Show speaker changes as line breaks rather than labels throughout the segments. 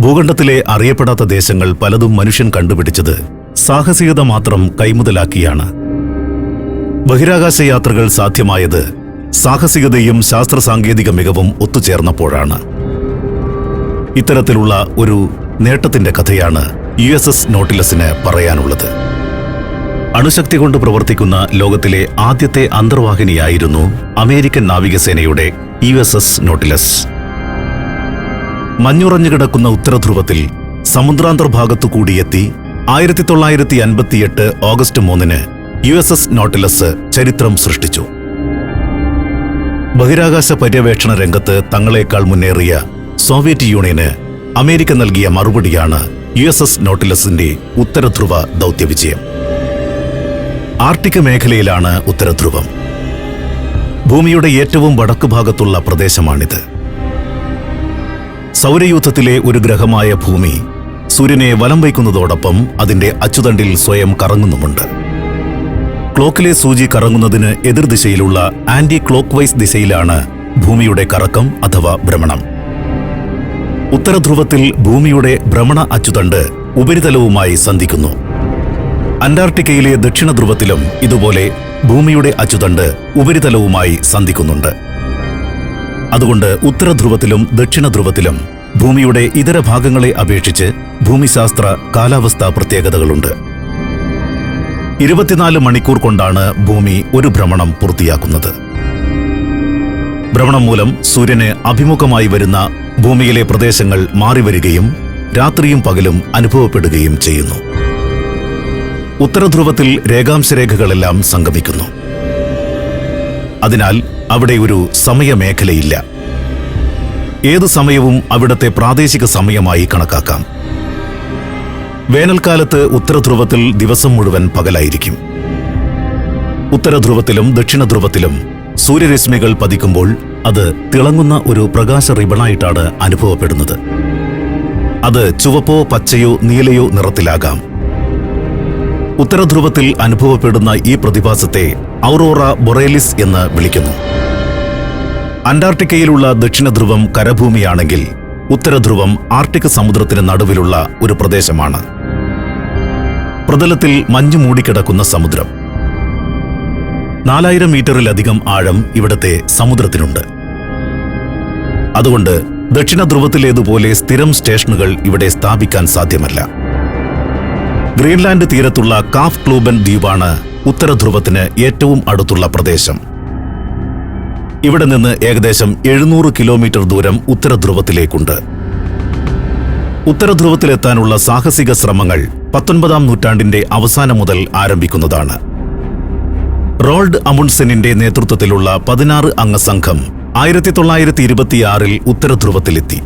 ഭൂഖണ്ഡത്തിലെ അറിയപ്പെടാത്ത ദേശങ്ങൾ പലതും മനുഷ്യൻ കണ്ടുപിടിച്ചത് സാഹസികത മാത്രം കൈമുതലാക്കിയാണ്. ബഹിരാകാശ യാത്രകൾ സാധ്യമായത് സാഹസികതയും ശാസ്ത്ര സാങ്കേതിക മികവും ഒത്തുചേർന്നപ്പോഴാണ്. ഇത്തരത്തിലുള്ള ഒരു നേട്ടത്തിന്റെ കഥയാണ് യു എസ് എസ് നോട്ടിലസിന് പറയാനുള്ളത്. അണുശക്തി കൊണ്ട് പ്രവർത്തിക്കുന്ന ലോകത്തിലെ ആദ്യത്തെ അന്തർവാഹിനിയായിരുന്നു അമേരിക്കൻ നാവികസേനയുടെ യു എസ് എസ് നോട്ടിലസ്. മഞ്ഞുറഞ്ഞു കിടക്കുന്ന ഉത്തരധ്രുവത്തിൽ സമുദ്രാന്തർഭാഗത്തു കൂടിയെത്തി ആയിരത്തി തൊള്ളായിരത്തി അൻപത്തിയെട്ട് ഓഗസ്റ്റ് മൂന്നിന് യു എസ് എസ് നോട്ടിലസ് ചരിത്രം സൃഷ്ടിച്ചു. ബഹിരാകാശ പര്യവേക്ഷണ രംഗത്ത് തങ്ങളെക്കാൾ മുന്നേറിയ സോവിയറ്റ് യൂണിയന് അമേരിക്ക നൽകിയ മറുപടിയാണ് യു എസ് എസ് നോട്ടിലസിന്റെ ഉത്തരധ്രുവ ദൗത്യവിജയം. ആർട്ടിക് മേഖലയിലാണ് ഉത്തരധ്രുവം. ഭൂമിയുടെ ഏറ്റവും വടക്കു ഭാഗത്തുള്ള പ്രദേശമാണിത്. സൗരയൂഥത്തിലെ ഒരു ഗ്രഹമായ ഭൂമി സൂര്യനെ വലം വയ്ക്കുന്നതോടൊപ്പം അതിന്റെ അച്ചുതണ്ടിൽ സ്വയം കറങ്ങുന്നുമുണ്ട്. ക്ലോക്കിലെ സൂചി കറങ്ങുന്നതിന് എതിർദിശയിലുള്ള ആന്റി ക്ലോക്ക് വൈസ് ദിശയിലാണ് ഭൂമിയുടെ കറക്കം അഥവാ ഭ്രമണം. ഉത്തരധ്രുവത്തിൽ ഭൂമിയുടെ ഭ്രമണ അച്ചുതണ്ട് ഉപരിതലവുമായി സന്ധിക്കുന്നു. അന്റാർട്ടിക്കയിലെ ദക്ഷിണ ധ്രുവത്തിലും ഇതുപോലെ ഭൂമിയുടെ അച്ചുതണ്ട് ഉപരിതലവുമായി സന്ധിക്കുന്നുണ്ട്. അതുകൊണ്ട് ഉത്തരധ്രുവത്തിലും ദക്ഷിണ ധ്രുവത്തിലും ഭൂമിയുടെ ഇതര ഭാഗങ്ങളെ അപേക്ഷിച്ച് ഭൂമിശാസ്ത്ര കാലാവസ്ഥാ പ്രത്യേകതകളുണ്ട്. ഇരുപത്തിനാല് മണിക്കൂർ കൊണ്ടാണ് ഭൂമി ഒരു ഭ്രമണം പൂർത്തിയാക്കുന്നത്. ഭ്രമണം മൂലം സൂര്യന് അഭിമുഖമായി വരുന്ന ഭൂമിയിലെ പ്രദേശങ്ങൾ മാറിവരികയും രാത്രിയും പകലും അനുഭവപ്പെടുകയും ചെയ്യുന്നു. ഉത്തരധ്രുവത്തിൽ രേഖാംശരേഖകളെല്ലാം സംഗമിക്കുന്നു. അതിനാൽ അവിടെ ഒരു സമയമേഖലയില്ല. ഏത് സമയവും അവിടത്തെ പ്രാദേശിക സമയമായി കണക്കാക്കാം. വേനൽക്കാലത്ത് ഉത്തരധ്രുവത്തിൽ ദിവസം മുഴുവൻ പകലായിരിക്കും. ഉത്തരധ്രുവത്തിലും ദക്ഷിണധ്രുവത്തിലും സൂര്യരശ്മികൾ പതിക്കുമ്പോൾ അത് തിളങ്ങുന്ന ഒരു പ്രകാശ റിബണായിട്ടാണ് അനുഭവപ്പെടുന്നത്. അത് ചുവപ്പോ പച്ചയോ നീലയോ നിറത്തിലാകാം. ഉത്തരധ്രുവത്തിൽ അനുഭവപ്പെടുന്ന ഈ പ്രതിഭാസത്തെ ഔറോറ ബൊറേലിസ് എന്ന് വിളിക്കുന്നു. അന്റാർട്ടിക്കയിലുള്ള ദക്ഷിണധ്രുവം കരഭൂമിയാണെങ്കിൽ ഉത്തരധ്രുവം ആർട്ടിക് സമുദ്രത്തിന് നടുവിലുള്ള ഒരു പ്രദേശമാണ്. പ്രതലത്തിൽ മഞ്ഞു മൂടിക്കിടക്കുന്ന സമുദ്രം. നാലായിരം മീറ്ററിലധികം ആഴം ഇവിടത്തെ സമുദ്രത്തിനുണ്ട്. അതുകൊണ്ട് ദക്ഷിണ ധ്രുവത്തിലേതുപോലെ സ്ഥിരം സ്റ്റേഷനുകൾ ഇവിടെ സ്ഥാപിക്കാൻ സാധ്യമല്ല. ഗ്രീൻലാൻഡ് തീരത്തുള്ള കാഫ് ക്ലൂബൻ ദ്വീപാണ് ഉത്തരധ്രുവത്തിന് ഏറ്റവും അടുത്തുള്ള പ്രദേശം. ഇവിടെ നിന്ന് ഏകദേശം എഴുന്നൂറ് കിലോമീറ്റർ ദൂരം ഉത്തരധ്രുവത്തിലേക്കുണ്ട്. ഉത്തരധ്രുവത്തിലെത്താനുള്ള സാഹസിക ശ്രമങ്ങൾ പത്തൊൻപതാം നൂറ്റാണ്ടിന്റെ അവസാനം മുതൽ ആരംഭിക്കുന്നതാണ്. റോൾഡ് അമുൺസെനിന്റെ നേതൃത്വത്തിലുള്ള പതിനാറ് അംഗ സംഘം ആയിരത്തി തൊള്ളായിരത്തി ഇരുപത്തിയാറിൽ ഉത്തരധ്രുവത്തിലെത്തി.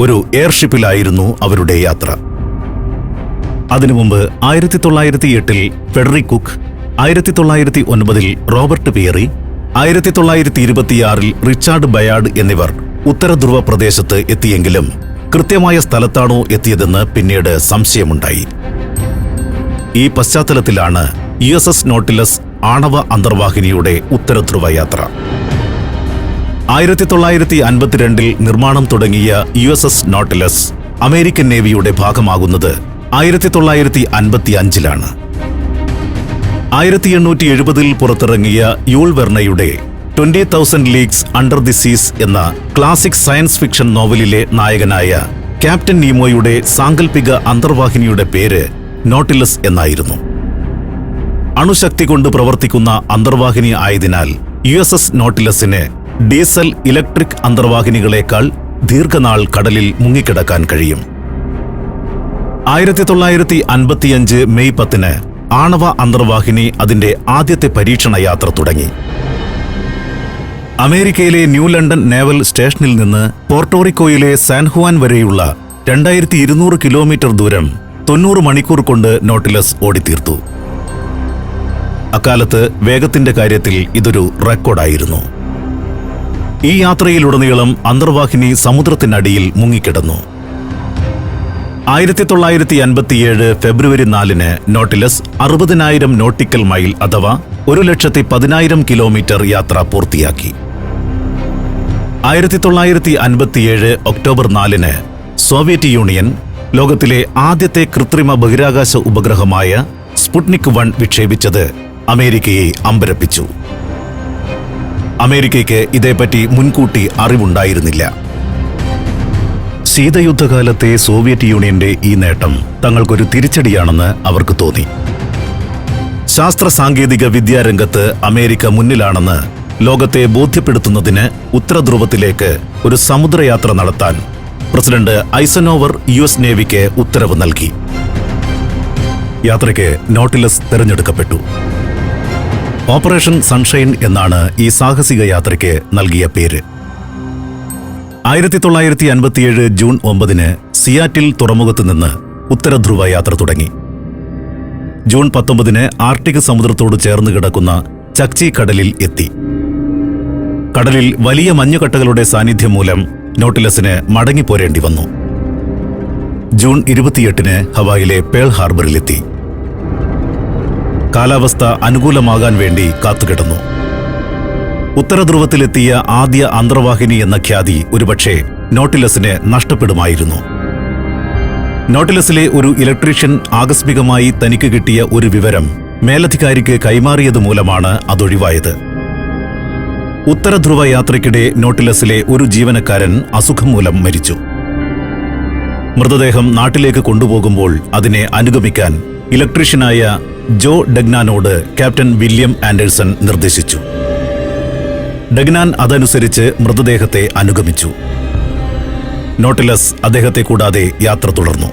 ഒരു എയർഷിപ്പിലായിരുന്നു അവരുടെ യാത്ര. അതിനു മുമ്പ് ആയിരത്തി തൊള്ളായിരത്തി എട്ടിൽ ഫെഡറിക് കുക്ക് ആയിരത്തി തൊള്ളായിരത്തി ഒൻപതിൽ റോബർട്ട് പിയറി ആയിരത്തി തൊള്ളായിരത്തി ഇരുപത്തിയാറിൽ റിച്ചാർഡ് ബയാഡ് എന്നിവർ ഉത്തരധ്രുവ പ്രദേശത്ത് എത്തിയെങ്കിലും കൃത്യമായ സ്ഥലത്താണോ എത്തിയതെന്ന് പിന്നീട് സംശയമുണ്ടായി. ഈ പശ്ചാത്തലത്തിലാണ് യു എസ് എസ് നോട്ടിലസ് ആണവ അന്തർവാഹിനിയുടെ ഉത്തരധ്രുവ യാത്ര. ആയിരത്തി തൊള്ളായിരത്തി അൻപത്തിരണ്ടിൽ നിർമ്മാണം തുടങ്ങിയ U S S Nautilus American നേവിയുടെ ഭാഗമാകുന്നത് ആയിരത്തി തൊള്ളായിരത്തി അൻപത്തി അഞ്ചിലാണ് ആയിരത്തി എണ്ണൂറ്റി എഴുപതിൽ പുറത്തിറങ്ങിയ യൂൾ വെർണയുടെ twenty thousand leagues under the seas എന്ന ക്ലാസിക് സയൻസ് ഫിക്ഷൻ നോവലിലെ നായകനായ ക്യാപ്റ്റൻ നീമോയുടെ സാങ്കല്പിക അന്തർവാഹിനിയുടെ പേര് നോട്ടിലസ് എന്നായിരുന്നു. അണുശക്തി കൊണ്ട് പ്രവർത്തിക്കുന്ന അന്തർവാഹിനി ആയതിനാൽ യു എസ് എസ് നോട്ടിലസിന് ഡീസൽ ഇലക്ട്രിക് അന്തർവാഹിനികളേക്കാൾ ദീർഘനാൾ കടലിൽ മുങ്ങിക്കിടക്കാൻ കഴിയും. ആയിരത്തി തൊള്ളായിരത്തി അൻപത്തിയഞ്ച് മെയ് പത്തിന് ആണവ അന്തർവാഹിനി അതിന്റെ ആദ്യത്തെ പരീക്ഷണ യാത്ര തുടങ്ങി. അമേരിക്കയിലെ ന്യൂ ലണ്ടൻ നേവൽ സ്റ്റേഷനിൽ നിന്ന് പോർട്ടോറിക്കോയിലെ സാൻഹുവാൻ വരെയുള്ള രണ്ടായിരത്തി ഇരുന്നൂറ് കിലോമീറ്റർ ദൂരം തൊണ്ണൂറ് മണിക്കൂർ കൊണ്ട് നോട്ടിലസ് ഓടിത്തീർത്തു. അക്കാലത്ത് വേഗത്തിന്റെ കാര്യത്തിൽ ഇതൊരു റെക്കോർഡായിരുന്നു. ഈ യാത്രയിലുടനീളം അന്തർവാഹിനി സമുദ്രത്തിനടിയിൽ മുങ്ങിക്കിടന്നു. ആയിരത്തി തൊള്ളായിരത്തി അൻപത്തിയേഴ് ഫെബ്രുവരി നാലിന് നോട്ടിലസ് അറുപതിനായിരം നോട്ടിക്കൽ മൈൽ അഥവാ ഒരു ലക്ഷത്തി പതിനായിരം കിലോമീറ്റർ യാത്ര പൂർത്തിയാക്കി. ആയിരത്തി തൊള്ളായിരത്തി അൻപത്തിയേഴ് ഒക്ടോബർ നാലിന് സോവിയറ്റ് യൂണിയൻ ലോകത്തിലെ ആദ്യത്തെ കൃത്രിമ ബഹിരാകാശ ഉപഗ്രഹമായ സ്പുട്നിക് വൺ വിക്ഷേപിച്ചത് അമേരിക്കയെ അമ്പരപ്പിച്ചു. അമേരിക്കയ്ക്ക് ഇതേപ്പറ്റി മുൻകൂട്ടി അറിവുണ്ടായിരുന്നില്ല. ശീതയുദ്ധകാലത്തെ സോവിയറ്റ് യൂണിയന്റെ ഈ നേട്ടം തങ്ങൾക്കൊരു തിരിച്ചടിയാണെന്ന് അവർക്ക് തോന്നി. ശാസ്ത്ര സാങ്കേതിക വിദ്യാരംഗത്ത് അമേരിക്ക മുന്നിലാണെന്ന് ലോകത്തെ ബോധ്യപ്പെടുത്തുന്നതിന് ഉത്തരധ്രുവത്തിലേക്ക് ഒരു സമുദ്രയാത്ര നടത്താൻ പ്രസിഡന്റ് ഐസനോവർ യു എസ് നേവിക്ക് ഉത്തരവ് നൽകി. യാത്രയ്ക്ക് നോട്ടിലസ് തിരഞ്ഞെടുക്കപ്പെട്ടു. ഓപ്പറേഷൻ സൺഷൈൻ എന്നാണ് ഈ സാഹസിക യാത്രയ്ക്ക് നൽകിയ പേര്. ആയിരത്തി തൊള്ളായിരത്തി അൻപത്തിയേഴ് ജൂൺ ഒമ്പതിന് സിയാറ്റിൽ തുറമുഖത്ത് നിന്ന് ഉത്തരധ്രുവ യാത്ര തുടങ്ങി. ജൂൺ പത്തൊമ്പതിന് ആർട്ടിക് സമുദ്രത്തോട് ചേർന്ന് കിടക്കുന്ന ചക്ചി കടലിൽ എത്തി. കടലിൽ വലിയ മഞ്ഞുകട്ടകളുടെ സാന്നിധ്യം മൂലം നോട്ടിലസിന് മടങ്ങിപ്പോരേണ്ടി വന്നു. ജൂൺ ഇരുപത്തിയെട്ടിന് ഹവായിലെ പേൾ ഹാർബറിലെത്തി. കാലാവസ്ഥ അനുകൂലമാകാൻ വേണ്ടി കാത്തുകിടന്നു. ഉത്തരധ്രുവത്തിലെത്തിയ ആദ്യ അന്തർവാഹിനി എന്ന ഖ്യാതി ഒരുപക്ഷെ നോട്ടിലസിന് നഷ്ടപ്പെടുമായിരുന്നു. നോട്ടിലസിലെ ഒരു ഇലക്ട്രീഷ്യൻ ആകസ്മികമായി തനിക്ക് കിട്ടിയ ഒരു വിവരം മേലധികാരിക്ക് കൈമാറിയത് മൂലമാണ് അതൊഴിവായത്. ഉത്തരധ്രുവ യാത്രയ്ക്കിടെ നോട്ടിലസിലെ ഒരു ജീവനക്കാരൻ അസുഖം മൂലം മരിച്ചു. മൃതദേഹം നാട്ടിലേക്ക് കൊണ്ടുപോകുമ്പോൾ അതിനെ അനുഗമിക്കാൻ ഇലക്ട്രീഷ്യനായ ജോ ഡഗ്നാനോട് ക്യാപ്റ്റൻ വില്യം ആൻഡേഴ്സൺ നിർദ്ദേശിച്ചു. ഡഗ്നാൻ അതനുസരിച്ച് മൃതദേഹത്തെ അനുഗമിച്ചു. നോട്ടിലസ് അദ്ദേഹത്തെ കൂടാതെ യാത്ര തുടർന്നു.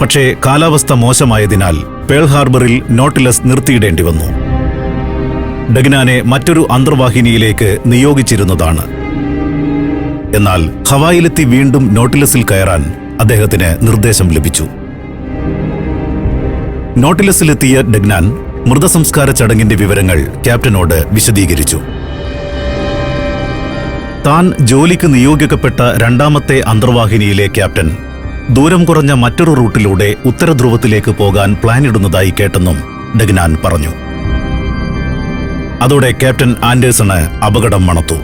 പക്ഷേ കാലാവസ്ഥ മോശമായതിനാൽ പേൾ ഹാർബറിൽ നോട്ടിലസ് നിർത്തിയിടേണ്ടി വന്നു. ഡഗ്നാനെ മറ്റൊരു അന്തർവാഹിനിയിലേക്ക് നിയോഗിച്ചിരുന്നതാണ്. എന്നാൽ ഹവായിലെത്തി വീണ്ടും നോട്ടിലസിൽ കയറാൻ അദ്ദേഹത്തിന് നിർദ്ദേശം ലഭിച്ചു. നോട്ടിലസിലെത്തിയ ഡഗ്നാൻ മൃതസംസ്കാര ചടങ്ങിന്റെ വിവരങ്ങൾ ക്യാപ്റ്റനോട് വിശദീകരിച്ചു. താൻ ജോലിക്ക് നിയോഗിക്കപ്പെട്ട രണ്ടാമത്തെ അന്തർവാഹിനിയിലെ ക്യാപ്റ്റൻ. ദൂരം കുറഞ്ഞ മറ്റൊരു റൂട്ടിലൂടെ ഉത്തരധ്രുവത്തിലേക്ക് പോകാൻ പ്ലാനിടുന്നതായി കേട്ടെന്നും ഡഗ്നാൻ പറഞ്ഞു. അതോടെ ക്യാപ്റ്റൻ ആൻഡേഴ്സണ് അപകടം മണത്തു.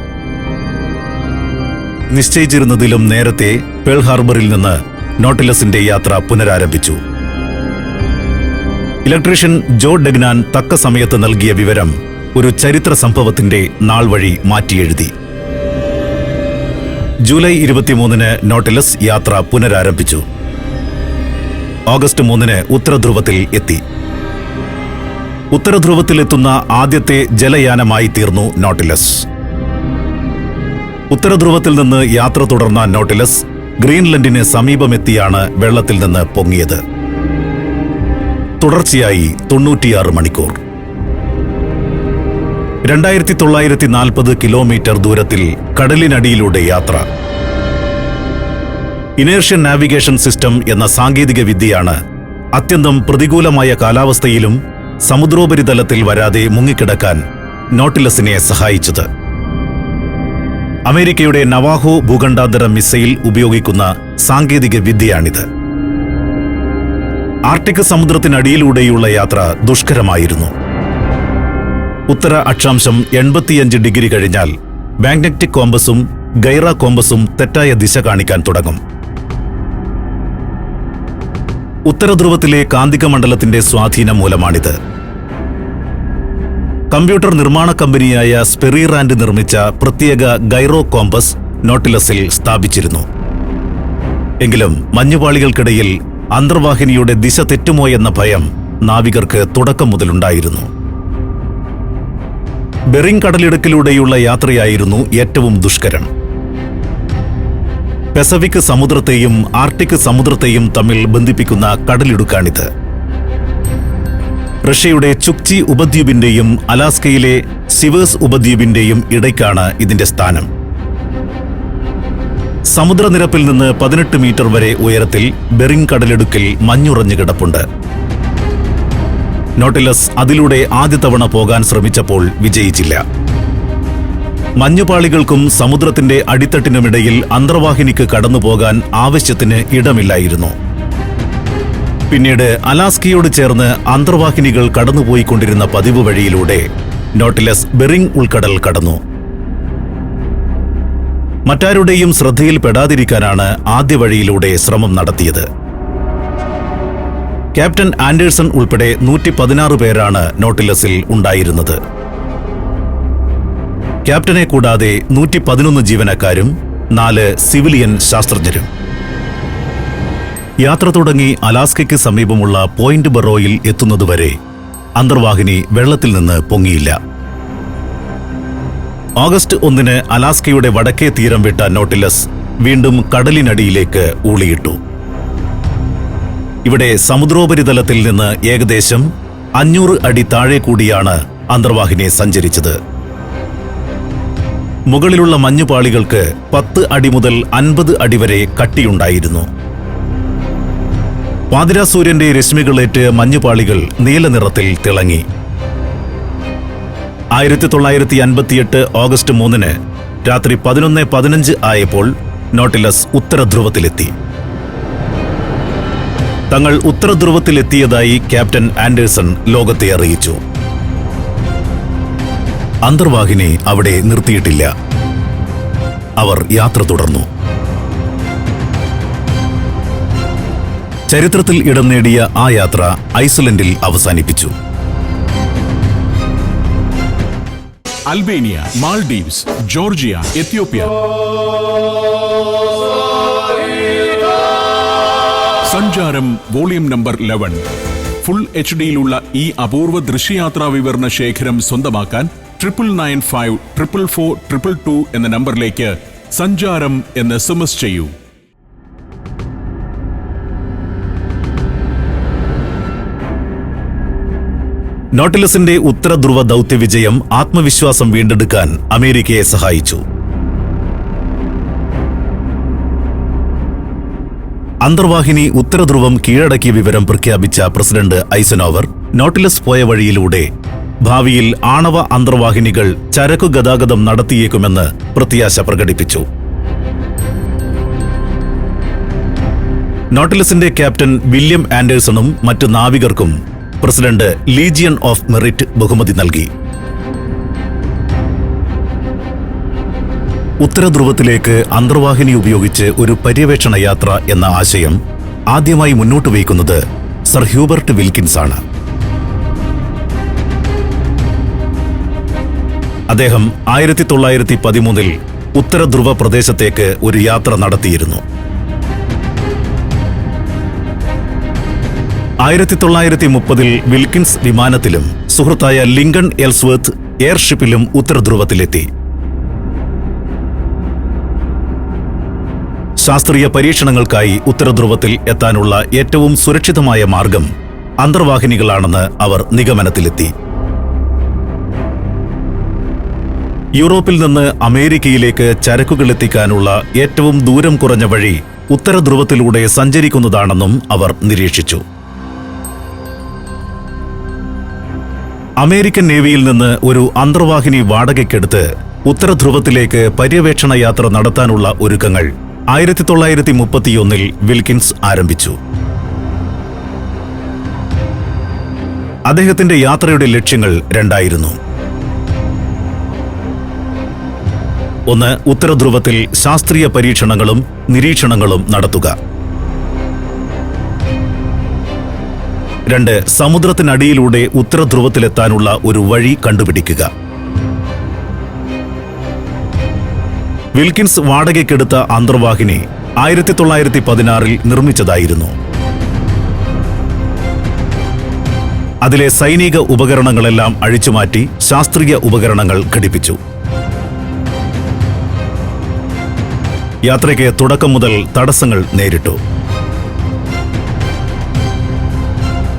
നിശ്ചയിച്ചിരുന്നതിലും നേരത്തെ പേൾ ഹാർബറിൽ നിന്ന് നോട്ടിലസിന്റെ യാത്ര പുനരാരംഭിച്ചു. ഇലക്ട്രീഷ്യൻ ജോ ഡഗ്നാൻ തക്ക സമയത്ത് നൽകിയ വിവരം ഒരു ചരിത്ര സംഭവത്തിന്റെ നാൾ വഴി മാറ്റിയെഴുതി. ജൂലൈ ഇരുപത്തിമൂന്നിന് നോട്ടിലസ് യാത്ര പുനരാരംഭിച്ചു. ഓഗസ്റ്റ് മൂന്നിന് ഉത്തരധ്രുവത്തിൽ എത്തി. ഉത്തരധ്രുവത്തിലെത്തുന്ന ആദ്യത്തെ ജലയാനമായി തീർന്നു നോട്ടിലസ്. ഉത്തരധ്രുവത്തിൽ നിന്ന് യാത്ര തുടർന്ന നോട്ടിലസ് ഗ്രീൻലൻഡിന് സമീപമെത്തിയാണ് വെള്ളത്തിൽ നിന്ന് പൊങ്ങിയത്. തുടർച്ചയായി തൊണ്ണൂറ്റിയാറ് മണിക്കൂർ. രണ്ടായിരത്തി തൊള്ളായിരത്തി നാൽപ്പത് കിലോമീറ്റർ ദൂരത്തിൽ കടലിനടിയിലൂടെ യാത്ര. ഇനേർഷ്യൻ നാവിഗേഷൻ സിസ്റ്റം എന്ന സാങ്കേതിക വിദ്യയാണ് അത്യന്തം പ്രതികൂലമായ കാലാവസ്ഥയിലും സമുദ്രോപരിതലത്തിൽ വരാതെ മുങ്ങിക്കിടക്കാൻ നോട്ടിലസിനെ സഹായിച്ചത്. അമേരിക്കയുടെ നവാഹോ ഭൂഖണ്ഡാന്തര മിസൈൽ ഉപയോഗിക്കുന്ന സാങ്കേതിക വിദ്യയാണിത് ആർട്ടിക് സമുദ്രത്തിനടിയിലൂടെയുള്ള യാത്ര ദുഷ്കരമായിരുന്നു. ഉത്തര അക്ഷാംശം എൺപത്തിയഞ്ച് ഡിഗ്രി കഴിഞ്ഞാൽ മാഗ്നറ്റിക് കോമ്പസും ഗൈറ കോമ്പസും തെറ്റായ ദിശ കാണിക്കാൻ തുടങ്ങും. ഉത്തരധ്രുവത്തിലെ കാന്തിക മണ്ഡലത്തിന്റെ സ്വാധീനം മൂലമാണിത്. കമ്പ്യൂട്ടർ നിർമ്മാണ കമ്പനിയായ സ്പെറിറാൻഡ് നിർമ്മിച്ച പ്രത്യേക ഗൈറോ കോമ്പസ് നോട്ടിലസിൽ സ്ഥാപിച്ചിരുന്നു. എങ്കിലും മഞ്ഞുപാളികൾക്കിടയിൽ അന്തർവാഹിനിയുടെ ദിശ തെറ്റുമോ എന്ന ഭയം നാവികർക്ക് തുടക്കം മുതലുണ്ടായിരുന്നു. ബെറിംഗ് കടലിടുക്കിലൂടെയുള്ള യാത്രയായിരുന്നു ഏറ്റവും ദുഷ്കരം. പെസഫിക് സമുദ്രത്തെയും ആർട്ടിക് സമുദ്രത്തെയും തമ്മിൽ ബന്ധിപ്പിക്കുന്ന കടലിടുക്കാണിത്. റഷ്യയുടെ ചുക്ചി ഉപദ്വീപിന്റെയും അലാസ്കയിലെ സിവേഴ്സ് ഉപദ്വീപിന്റെയും ഇടയ്ക്കാണ് ഇതിന്റെ സ്ഥാനം. സമുദ്രനിരപ്പിൽ നിന്ന് പതിനെട്ട് മീറ്റർ വരെ ഉയരത്തിൽ ബെറിംഗ് കടലിടുക്കിൽ മഞ്ഞുറഞ്ഞു കിടപ്പുണ്ട്. നോട്ടിലസ് അതിലൂടെ ആദ്യ തവണ പോകാൻ ശ്രമിച്ചപ്പോൾ വിജയിച്ചില്ല. മഞ്ഞുപാളികൾക്കും സമുദ്രത്തിന്റെ അടിത്തട്ടിനുമിടയിൽ അന്തർവാഹിനിക്ക് കടന്നുപോകാൻ ആവശ്യത്തിന് ഇടമില്ലായിരുന്നു. പിന്നീട് അലാസ്കയോട് ചേർന്ന് അന്തർവാഹിനികൾ കടന്നുപോയിക്കൊണ്ടിരുന്ന പതിവ് വഴിയിലൂടെ നോട്ടിലസ് ബെറിംഗ് ഉൾക്കടൽ കടന്നു. മറ്റാരുടെയും ശ്രദ്ധയിൽപ്പെടാതിരിക്കാനാണ് ആദ്യ വഴിയിലൂടെ ശ്രമം നടത്തിയത്. ക്യാപ്റ്റൻ ആൻഡേഴ്സൺ ഉൾപ്പെടെ നൂറ്റി പതിനാറ് പേരാണ് നോട്ടിലസിൽ ഉണ്ടായിരുന്നത്. ക്യാപ്റ്റനെ കൂടാതെ നൂറ്റി പതിനൊന്ന് ജീവനക്കാരും നാല് സിവിലിയൻ ശാസ്ത്രജ്ഞരും. യാത്ര തുടങ്ങി അലാസ്കയ്ക്ക് സമീപമുള്ള പോയിന്റ് ബറോയിൽ എത്തുന്നതുവരെ അന്തർവാഹിനി വെള്ളത്തിൽ നിന്ന് പൊങ്ങിയില്ല. ഓഗസ്റ്റ് ഒന്നിന് അലാസ്കയുടെ വടക്കേ തീരം വിട്ട നോട്ടിലസ് വീണ്ടും കടലിനടിയിലേക്ക് ഊളിയിട്ടു. ഇവിടെ സമുദ്രോപരിതലത്തിൽ നിന്ന് ഏകദേശം അഞ്ഞൂറ് അടി താഴെ കൂടിയാണ് അന്തർവാഹിനി സഞ്ചരിച്ചത്. മുകളിലുള്ള മഞ്ഞുപാളികൾക്ക് പത്ത് അടി മുതൽ അൻപത് അടി വരെ കട്ടിയുണ്ടായിരുന്നു. പാതിരാസൂര്യന്റെ രശ്മികളേറ്റ് മഞ്ഞുപാളികൾ നീലനിറത്തിൽ തിളങ്ങി. ആയിരത്തി തൊള്ളായിരത്തി അൻപത്തിയെട്ട് ഓഗസ്റ്റ് മൂന്നിന് രാത്രി പതിനൊന്ന് പതിനഞ്ച് ആയപ്പോൾ നോട്ടിലസ് ഉത്തരധ്രുവത്തിലെത്തി. തങ്ങൾ ഉത്തരധ്രുവത്തിലെത്തിയതായി ക്യാപ്റ്റൻ ആൻഡേഴ്സൺ ലോകത്തെ അറിയിച്ചു. അന്തർവാഹിനി അവിടെ നിർത്തിയിട്ടില്ല. അവർ യാത്ര തുടർന്നു. ചരിത്രത്തിൽ ഇടം നേടിയ ആ യാത്ര ഐസ്ലൻഡിൽ അവസാനിപ്പിച്ചു.
Albania Maldives Georgia Ethiopia. സഞ്ചാരം volume number eleven full H ഡിയിലുള്ള ഈ അപൂർവ ദൃശ്യയാത്രാ വിവരണ ശേഖരം സ്വന്തമാക്കാൻ triple nine five triple four triple two എന്ന നമ്പറിലേക്ക് സഞ്ചാരം എന്ന് എസ് എം എസ് ചെയ്യൂ.
നോട്ടിലസിന്റെ ഉത്തരധ്രുവ ദൗത്യ വിജയം ആത്മവിശ്വാസം വീണ്ടെടുക്കാൻ അമേരിക്കയെ സഹായിച്ചു. അന്തർവാഹിനി ഉത്തരധ്രുവം കീഴടക്കിയ വിവരം പ്രഖ്യാപിച്ച പ്രസിഡന്റ് ഐസനോവർ നോട്ടിലസ് പോയ വഴിയിലൂടെ ഭാവിയിൽ ആണവ അന്തർവാഹിനികൾ ചരക്കു ഗതാഗതം നടത്തിയേക്കുമെന്ന് പ്രത്യാശ പ്രകടിപ്പിച്ചു. നോട്ടിലസിന്റെ ക്യാപ്റ്റൻ വില്യം ആൻഡേഴ്സണും മറ്റു നാവികർക്കും പ്രസിഡന്റ് ലീജിയൻ ഓഫ് മെറിറ്റ് ബഹുമതി നൽകി. ഉത്തരധ്രുവത്തിലേക്ക് അന്തർവാഹിനി ഉപയോഗിച്ച് ഒരു പര്യവേക്ഷണ യാത്ര എന്ന ആശയം ആദ്യമായി മുന്നോട്ട് വയ്ക്കുന്നത് സർ ഹ്യൂബർട്ട് വിൽക്കിൻസ് ആണ് അദ്ദേഹം ആയിരത്തി തൊള്ളായിരത്തി പതിമൂന്നിൽ ഉത്തരധ്രുവ പ്രദേശത്തേക്ക് ഒരു യാത്ര നടത്തിയിരുന്നു. ആയിരത്തി തൊള്ളായിരത്തി മുപ്പതിൽ വിൽക്കിൻസ് വിമാനത്തിലും സുഹൃത്തായ ലിങ്കൺ എൽസ്വർത്ത് എയർഷിപ്പിലും ഉത്തരധ്രുവത്തിലെത്തി. ശാസ്ത്രീയ പരീക്ഷണങ്ങൾക്കായി ഉത്തരധ്രുവത്തിൽ എത്താനുള്ള ഏറ്റവും സുരക്ഷിതമായ മാർഗം അന്തർവാഹിനികളാണെന്ന് അവർ നിഗമനത്തിലെത്തി. യൂറോപ്പിൽ നിന്ന് അമേരിക്കയിലേക്ക് ചരക്കുകൾ എത്തിക്കാനുള്ള ഏറ്റവും ദൂരം കുറഞ്ഞ വഴി ഉത്തരധ്രുവത്തിലൂടെ സഞ്ചരിക്കുന്നതാണെന്നും അവർ നിരീക്ഷിച്ചു. അമേരിക്കൻ നേവിയിൽ നിന്ന് ഒരു അന്തർവാഹിനി വാടകയ്ക്കെടുത്ത് ഉത്തരധ്രുവത്തിലേക്ക് പര്യവേക്ഷണ യാത്ര നടത്താനുള്ള ഒരുക്കങ്ങൾ ആയിരത്തി തൊള്ളായിരത്തി മുപ്പത്തിയൊന്നിൽ വിൽക്കിൻസ് ആരംഭിച്ചു. അദ്ദേഹത്തിന്റെ യാത്രയുടെ ലക്ഷ്യങ്ങൾ രണ്ടായിരുന്നു. ഒന്ന് ഉത്തരധ്രുവത്തിൽ ശാസ്ത്രീയ പരീക്ഷണങ്ങളും നിരീക്ഷണങ്ങളും നടത്തുക. രണ്ട് സമുദ്രത്തിനടിയിലൂടെ ഉത്തരധ്രുവത്തിലെത്താനുള്ള ഒരു വഴി കണ്ടുപിടിക്കുക. വിൽക്കിൻസ് വാടകയ്ക്കെടുത്ത അന്തർവാഹിനി ആയിരത്തി തൊള്ളായിരത്തി പതിനാറിൽ നിർമ്മിച്ചതായിരുന്നു. അതിലെ സൈനിക ഉപകരണങ്ങളെല്ലാം അഴിച്ചുമാറ്റി ശാസ്ത്രീയ ഉപകരണങ്ങൾ ഘടിപ്പിച്ചു. യാത്രയ്ക്ക് തുടക്കം മുതൽ തടസ്സങ്ങൾ നേരിട്ടു.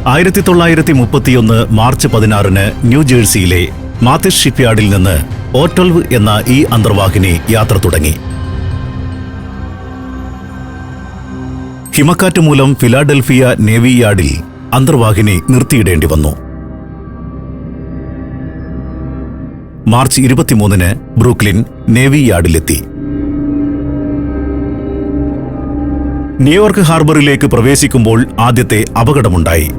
ആയിരത്തി തൊള്ളായിരത്തി മുപ്പത്തിയൊന്ന് മാർച്ച് പതിനാറിന് ന്യൂജേഴ്സിയിലെ മാത്തിസ് ഷിപ്പ്യാർഡിൽ നിന്ന് ഓട്ടോൾവ് എന്ന ഈ അന്തർവാഹിനി യാത്ര തുടങ്ങി. ഹിമക്കാറ്റ് മൂലം ഫിലാഡൽഫിയ നേവി യാർഡിൽ അന്തർവാഹിനി നിർത്തിയിടേണ്ടി വന്നു. മാർച്ച് ഇരുപത്തിമൂന്നിന് ബ്രൂക്ലിൻ നേവി യാർഡിലെത്തി. ന്യൂയോർക്ക് ഹാർബറിലേക്ക് പ്രവേശിക്കുമ്പോൾ ആദ്യത്തെ അപകടമുണ്ടായി.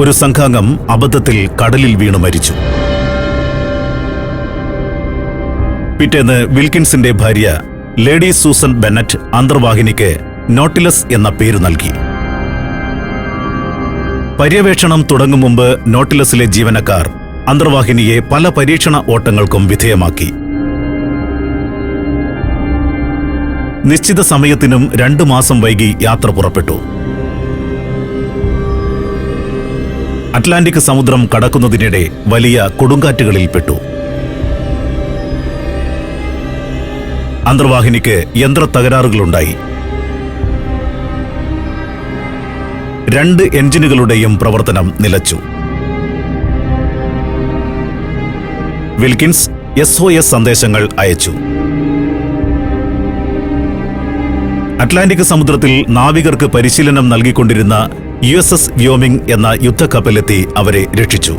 ഒരു സംഘാംഗം അബദ്ധത്തിൽ കടലിൽ വീണു മരിച്ചു. പിറ്റേന്ന് വിൽക്കിൻസിന്റെ ഭാര്യ ലേഡി സൂസൻ ബെന്നറ്റ് അന്തർവാഹിനിക്ക് നോട്ടിലസ് എന്ന പേര് നൽകി. പര്യവേക്ഷണം തുടങ്ങും മുമ്പ് നോട്ടിലസിലെ ജീവനക്കാർ അന്തർവാഹിനിയെ പല പരീക്ഷണ ഓട്ടങ്ങൾക്കും വിധേയമാക്കി. നിശ്ചിത സമയത്തിനും രണ്ടു മാസം വൈകി യാത്ര പുറപ്പെട്ടു. അറ്റ്ലാന്റിക് സമുദ്രം കടക്കുന്നതിനിടെ വലിയ കൊടുങ്കാറ്റുകളിൽപ്പെട്ടു. അന്തർവാഹിനിക്ക് യന്ത്ര തകരാറുകളുണ്ടായി രണ്ട് എഞ്ചിനുകളുടെയും പ്രവർത്തനം നിലച്ചു. വിൽക്കിൻസ് എസ് ഒ എസ് സന്ദേശങ്ങൾ അയച്ചു. അറ്റ്ലാന്റിക് സമുദ്രത്തിൽ നാവികർക്ക് പരിശീലനം നൽകിക്കൊണ്ടിരുന്ന യു എസ് എസ് വ്യോമിംഗ് എന്ന യുദ്ധക്കപ്പലെത്തി അവരെ രക്ഷിച്ചു.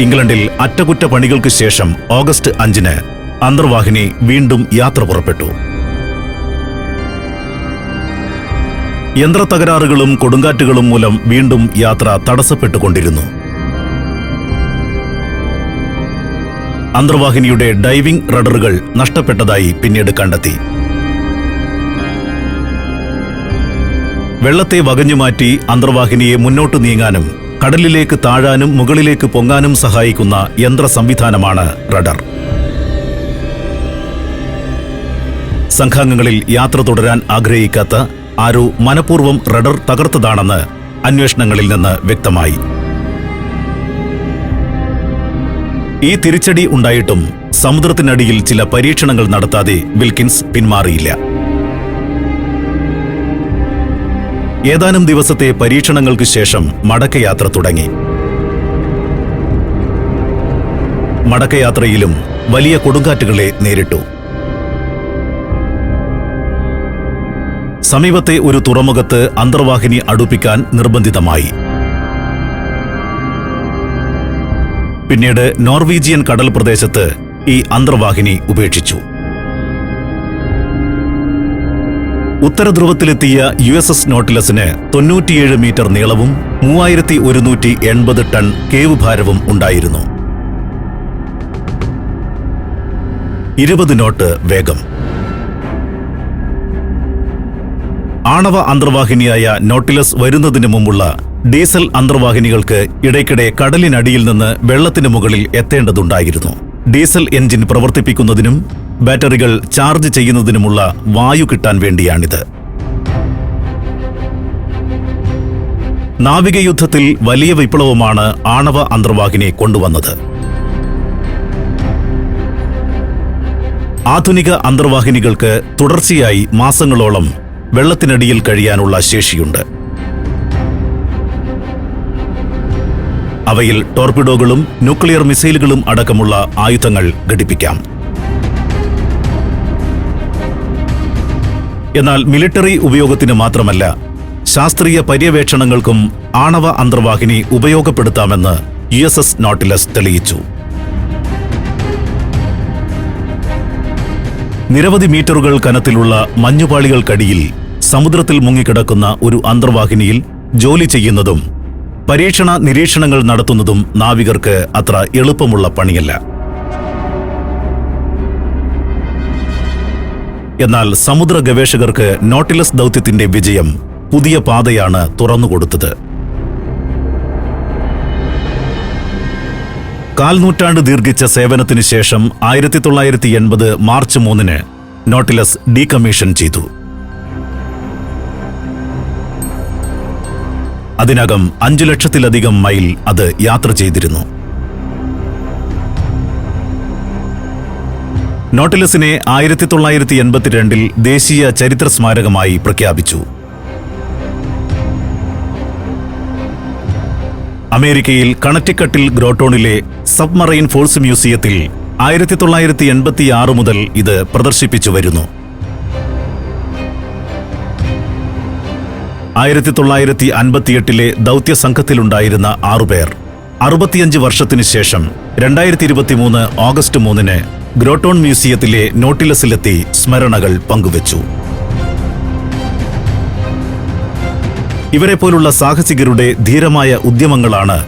ഇംഗ്ലണ്ടിൽ അറ്റകുറ്റപ്പണികൾക്ക് ശേഷം ഓഗസ്റ്റ് അഞ്ചിന് അന്തർവാഹിനി വീണ്ടും യാത്ര പുറപ്പെട്ടു. യന്ത്ര തകരാറുകളും കൊടുങ്കാറ്റുകളും മൂലം വീണ്ടും യാത്ര തടസ്സപ്പെട്ടുകൊണ്ടിരുന്നു. അന്തർവാഹിനിയുടെ ഡൈവിംഗ് റഡറുകൾ നഷ്ടപ്പെട്ടതായി പിന്നീട് കണ്ടെത്തി. വെള്ളത്തെ വകഞ്ഞുമാറ്റി അന്തർവാഹിനിയെ മുന്നോട്ട് നീങ്ങാനും കടലിലേക്ക് താഴാനും മുകളിലേക്ക് പൊങ്ങാനും സഹായിക്കുന്ന യന്ത്ര സംവിധാനമാണ് റഡർ. സംഘാംഗങ്ങളിൽ യാത്ര തുടരാൻ ആഗ്രഹിക്കാത്ത ആരോ മനഃപൂർവം റഡർ തകർത്തതാണെന്ന് അന്വേഷണങ്ങളിൽ നിന്ന് വ്യക്തമായി. ഈ തിരിച്ചടി ഉണ്ടായിട്ടും സമുദ്രത്തിനടിയിൽ ചില പരീക്ഷണങ്ങൾ നടത്താതെ വിൽക്കിൻസ് പിന്മാറിയില്ല. ഏതാനും ദിവസത്തെ പരീക്ഷണങ്ങൾക്ക് ശേഷം മടക്കയാത്ര തുടങ്ങി. മടക്കയാത്രയിലും വലിയ കൊടുങ്കാറ്റുകളെ നേരിട്ടു. സമീപത്തെ ഒരു തുറമുഖത്ത് അന്തർവാഹിനി അടുപ്പിക്കാൻ നിർബന്ധിതമായി. പിന്നീട് നോർവീജിയൻ കടൽ പ്രദേശത്ത് ഈ അന്തർവാഹിനി ഉപേക്ഷിച്ചു. ഉത്തരധ്രുവത്തിലെത്തിയ യു എസ് എസ് നോട്ടിലസിന് തൊണ്ണൂറ്റിയേഴ് മീറ്റർ നീളവും മൂവായിരത്തി ഒരുന്നൂറ്റി എൺപത് ടൺ കേവ് ഭാരവും ഉണ്ടായിരുന്നു. ഇരുപത് നോട്ട് വേഗം. ആണവ അന്തർവാഹിനിയായ നോട്ടിലസ് വരുന്നതിന് മുമ്പുള്ള ഡീസൽ അന്തർവാഹിനികൾക്ക് ഇടയ്ക്കിടെ കടലിനടിയിൽ നിന്ന് വെള്ളത്തിന് മുകളിൽ എത്തേണ്ടതുണ്ടായിരുന്നു. ഡീസൽ എഞ്ചിൻ പ്രവർത്തിപ്പിക്കുന്നതിനും ബാറ്ററികൾ ചാർജ് ചെയ്യുന്നതിനുമുള്ള വായു കിട്ടാൻ വേണ്ടിയാണിത്. നാവികയുദ്ധത്തിൽ വലിയ വിപ്ലവമാണ് ആണവ അന്തർവാഹിനി കൊണ്ടുവന്നത്. ആധുനിക അന്തർവാഹിനികൾക്ക് തുടർച്ചയായി മാസങ്ങളോളം വെള്ളത്തിനടിയിൽ കഴിയാനുള്ള ശേഷിയുണ്ട്. അവയിൽ ടോർപിഡോകളും ന്യൂക്ലിയർ മിസൈലുകളും അടക്കമുള്ള ആയുധങ്ങൾ ഘടിപ്പിക്കാം. എന്നാൽ മിലിറ്ററി ഉപയോഗത്തിന് മാത്രമല്ല ശാസ്ത്രീയ പര്യവേക്ഷണങ്ങൾക്കും ആണവ അന്തർവാഹിനി ഉപയോഗപ്പെടുത്താമെന്ന് യു എസ് എസ് നോട്ടിലസ് തെളിയിച്ചു. നിരവധി മീറ്ററുകൾ കനത്തിലുള്ള മഞ്ഞുപാളികൾക്കടിയിൽ സമുദ്രത്തിൽ മുങ്ങിക്കിടക്കുന്ന ഒരു അന്തർവാഹിനിയിൽ ജോലി ചെയ്യുന്നതും പരീക്ഷണ നിരീക്ഷണങ്ങൾ നടത്തുന്നതും നാവികർക്ക് അത്ര എളുപ്പമുള്ള പണിയല്ല. എന്നാൽ സമുദ്ര ഗവേഷകർക്ക് നോട്ടിലസ് ദൗത്യത്തിന്റെ വിജയം പുതിയ പാതയാണ് തുറന്നുകൊടുത്തത്. കാൽനൂറ്റാണ്ട് ദീർഘിച്ച സേവനത്തിന് ശേഷം ആയിരത്തി തൊള്ളായിരത്തി എൺപത് മാർച്ച് മൂന്നിന് നോട്ടിലസ് ഡീകമ്മീഷൻ ചെയ്തു. അതിനകം അഞ്ചു ലക്ഷത്തിലധികം മൈൽ അത് യാത്ര ചെയ്തിരുന്നു. നോട്ടിലസിനെ ആയിരത്തി തൊള്ളായിരത്തി എൺപത്തിരണ്ടിൽ ദേശീയ ചരിത്ര സ്മാരകമായി പ്രഖ്യാപിച്ചു. അമേരിക്കയിൽ കണറ്റിക്കട്ടിൽ ഗ്രോട്ടോണിലെ സബ്മറൈൻ ഫോഴ്സ് മ്യൂസിയത്തിൽ ആയിരത്തി തൊള്ളായിരത്തി എൺപത്തിയാറ് മുതൽ ഇത് പ്രദർശിപ്പിച്ചു വരുന്നു. ആയിരത്തി തൊള്ളായിരത്തി അൻപത്തിയെട്ടിലെ ദൗത്യ സംഘത്തിലുണ്ടായിരുന്ന ആറുപേർ അറുപത്തിയഞ്ച് വർഷത്തിനു ശേഷം രണ്ടായിരത്തി ഇരുപത്തിമൂന്ന് ഓഗസ്റ്റ് മൂന്നിന് ഗ്രോട്ടോൺ മ്യൂസിയത്തിലെ നോട്ടിലസിലെത്തി സ്മരണകൾ പങ്കുവച്ചു. ഇവരെ പോലുള്ള സാഹസികരുടെ ധീരമായ ഉദ്യമങ്ങളാണ്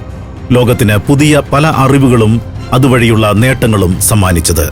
ലോകത്തിന് പുതിയ പല അറിവുകളും അതുവഴിയുള്ള നേട്ടങ്ങളും സമ്മാനിച്ചത്.